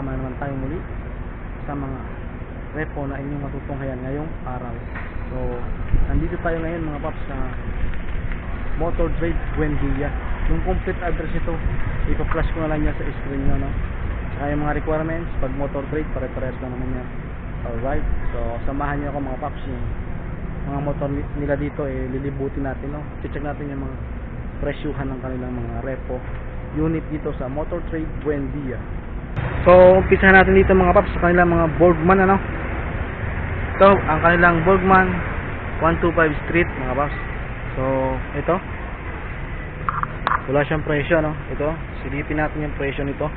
Na naman tayo muli sa mga repo na inyong matutunghayan ngayong araw. So, nandito tayo ngayon mga paps sa Motor Trade Buendia. Yung complete address nito, ipa-flash ko na lang yan sa screen nyo, no? Saka yung mga requirements, pag motor trade, pare-pares lang naman yan. Alright, so samahan nyo ako mga paps yung mga motor ni- nila dito, eh, lilibutin natin, no? Check natin yung mga presyuhan ng kanilang mga repo unit dito sa Motor Trade Buendia. So, umpisahan natin dito mga paps sa kanilang mga Borgman, ano? Ito, ang kanilang Borgman 125 Street, mga paps. So, ito. Wala siyang presyo, no? Ito, silipin natin yung presyo nito.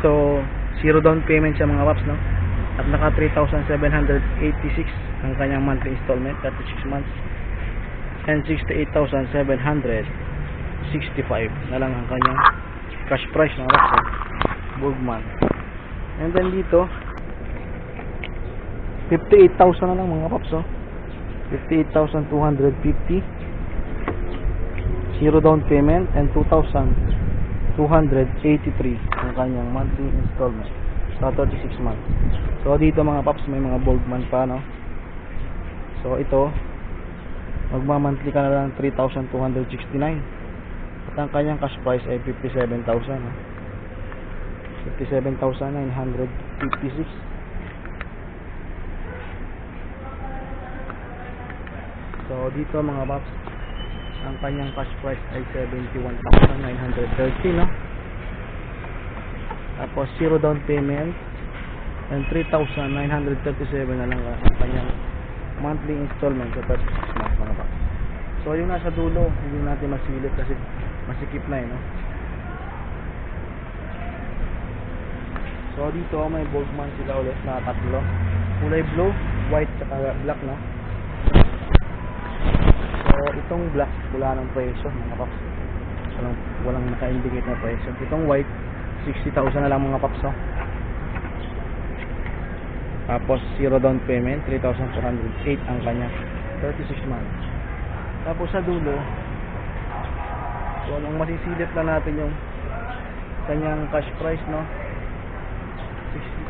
So, zero down payment siya mga paps, no? At naka 3,786 ang kanyang monthly installment, 36 months. And 68,765 na lang ang kanyang cash price paps, no? Bugman. And then dito, 58,000 na lang mga paps, oh. 58,250 zero down payment and 2,283 ang kanyang monthly installment sa 36 months so dito mga paps may mga Boldman pa no so ito magma-monthly ka na lang 3,269 at ang kanyang cash price ay 57,000 no? 57,956 So dito mga paps, ang kanyang cash price ay 71,930 no. Tapos zero down payment and 3,937 na lang ang kanyang monthly installment sa 36 months mga paps. So yung nasa dulo, hindi natin masilip kasi masikip na eh no. So dito may Boltzmann sila ulit na tatlo. Kulay blue, white, saka black no. So, itong black, wala ng presyo, mga paps. Walang, walang naka-indicate na presyo. Itong white, 60,000 na lang mga paps, no? Tapos, zero down payment, 3,408 ang kanya. 36 months. Tapos, sa dulo, so, ang masisilip na natin yung kanyang cash price, no?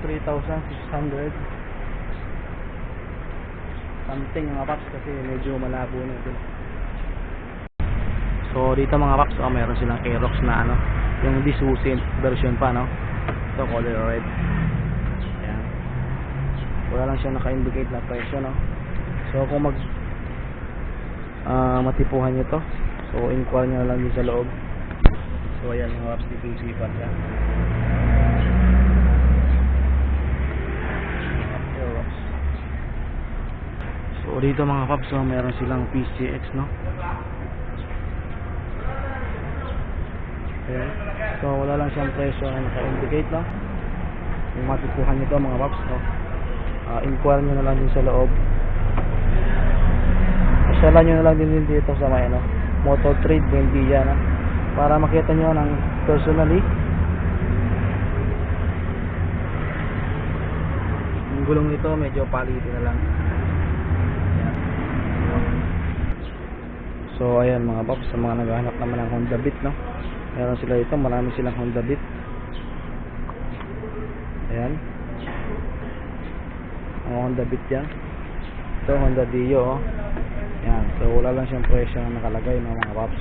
63,600 something mga paps kasi medyo malabo na ito. So dito mga paps, oh, meron silang Aerox na ano, yung disusin version pa no. Ito color red. Ayan. Wala lang siya naka-indicate na presyo no. So kung mag ah matipuhan nyo to, so inquire nyo lang din sa loob. So ayan mga paps, dito usipan siya. Aerox. So dito mga paps, so, meron silang PCX no. Ayan. So wala lang siyang presyo na naka-indicate no. Kung matutuhan nyo to mga paps no. Uh, inquire nyo na lang din sa loob. Pasyalan nyo na lang din, dito sa may ano, Motor Trade Buendia no. Para makita nyo ng personally yung gulong nito medyo palitin na lang. So ayan mga paps, sa mga naghahanap naman ng Honda Beat no. Meron sila ito, marami silang Honda Beat. Ayan. Ang Honda Beat yan. Ito Honda Dio oh. So wala lang siyang presyo na nakalagay no, mga paps.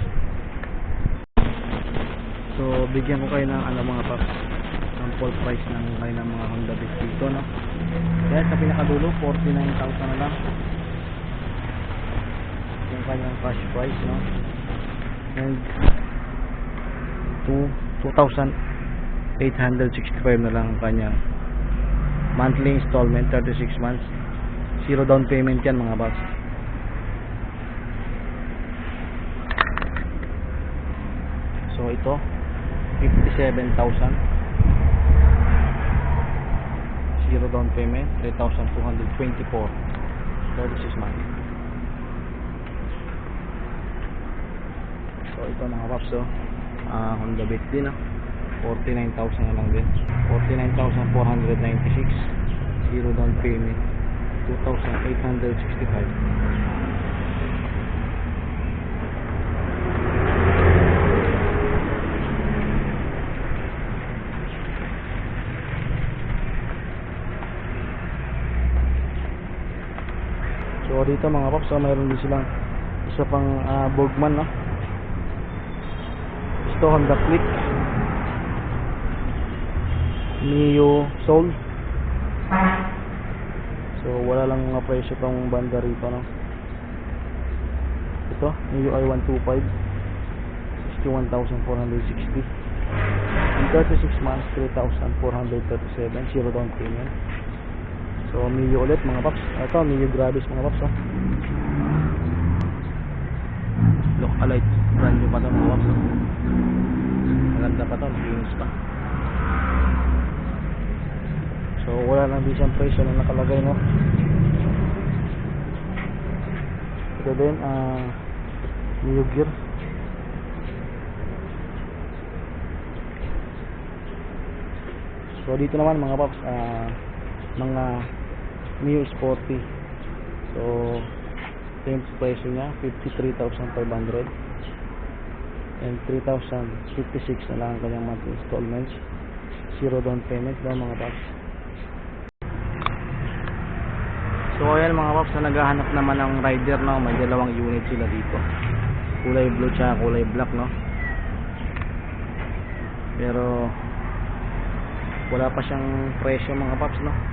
So bigyan ko kayo ng ano mga paps ng full price ng kayo ng mga Honda Beat dito no. Kaya sa pinakadulo 49,000 na lang yung kanyang cash price no and to 2,865 na lang ang kanyang monthly installment 36 months zero down payment yan mga boss so ito 57,000 zero down payment 3,224 36 months So ito mga paps oh. Ah, Honda Beat din ah. 49,000 na lang din. 49,496. Zero down payment. 2,865. Dito mga paps, so mayroon din silang isa pang ah, Borgman, no? Ito Honda Click. Mio Soul. So wala lang mga presyo tong banda rito, no? Ito, Mio i125. 61,460. In 36 months, 3,437. Zero down payment. So, Mio ulit mga paps. Ito, Mio Gravis mga paps. Oh. Look alike. Brand new pa to mga paps. Oh. Maganda pa to. Nakinis pa. So, wala lang din siyang presyo na nakalagay, no? Ito din, ah, Mio Gear. So dito naman mga paps, ah, mga Mio Sporty. So yung presyo niya, 53,500 and 3,056 na lang ang kanyang monthly installments. Zero down payment daw mga paps. So ayan mga paps, na naghahanap naman ng rider no, may dalawang unit sila dito. Kulay blue tsaka kulay black no. Pero wala pa siyang presyo mga paps no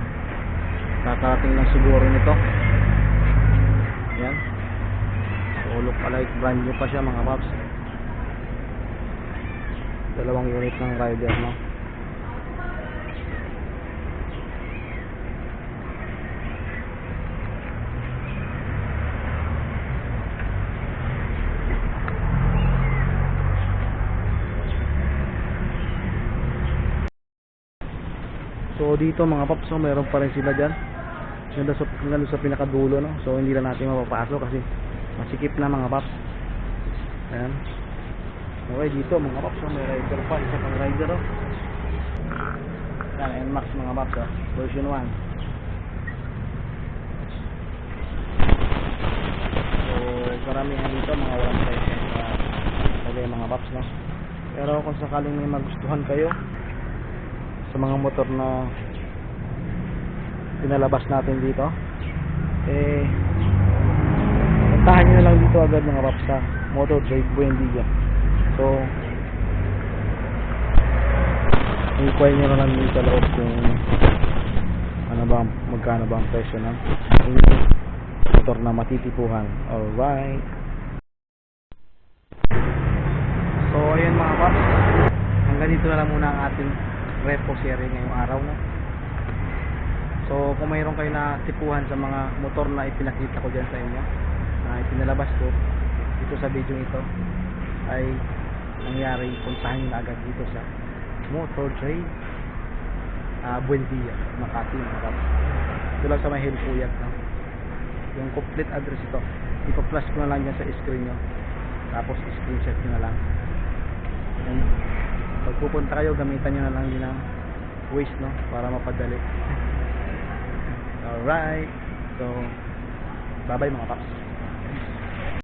kakarating lang siguro nito. Yan so look alike. Brand new pa siya mga paps. Dalawang unit ng rider no So dito mga paps, so, meron pa rin sila dyan. Ganda sa, ganda sa pinakadulo, no? So hindi lang natin mapapasok kasi masikip na mga paps. Ayan. Okay, dito mga paps, so, may rider pa. Isa pang rider, oh. Yan, NMAX mga paps, oh. Version 1. So, karamihan dito, mga walang sa uh, mga paps, no? Pero kung sakaling may magustuhan kayo, sa mga motor na pinalabas natin dito. Eh puntahan nyo na lang dito agad mga paps sa Motor Trade Buendia so inquire nyo na lang dito sa loob kung ano ba magkano ba ang presyo ng motor na matitipuhan. Alright. So ayun mga paps. Hanggang dito na lang muna ang ating repo series ngayong araw no? So kung mayroon kayo na tipuhan sa mga motor na ipinakita ko dyan sa inyo na ipinalabas ko dito sa video ito ay nangyari puntahan nyo na agad dito sa motor trade uh, Buendia Makati mga kaps ito lang sa may hill Puyat no? yung complete address ito. Ipa-flash ko na lang dyan sa screen nyo. Tapos screenshot nyo na lang. And pag pupunta kayo gamitan nyo na lang din ng waste no? Para mapadali. Alright. So bye bye mga paps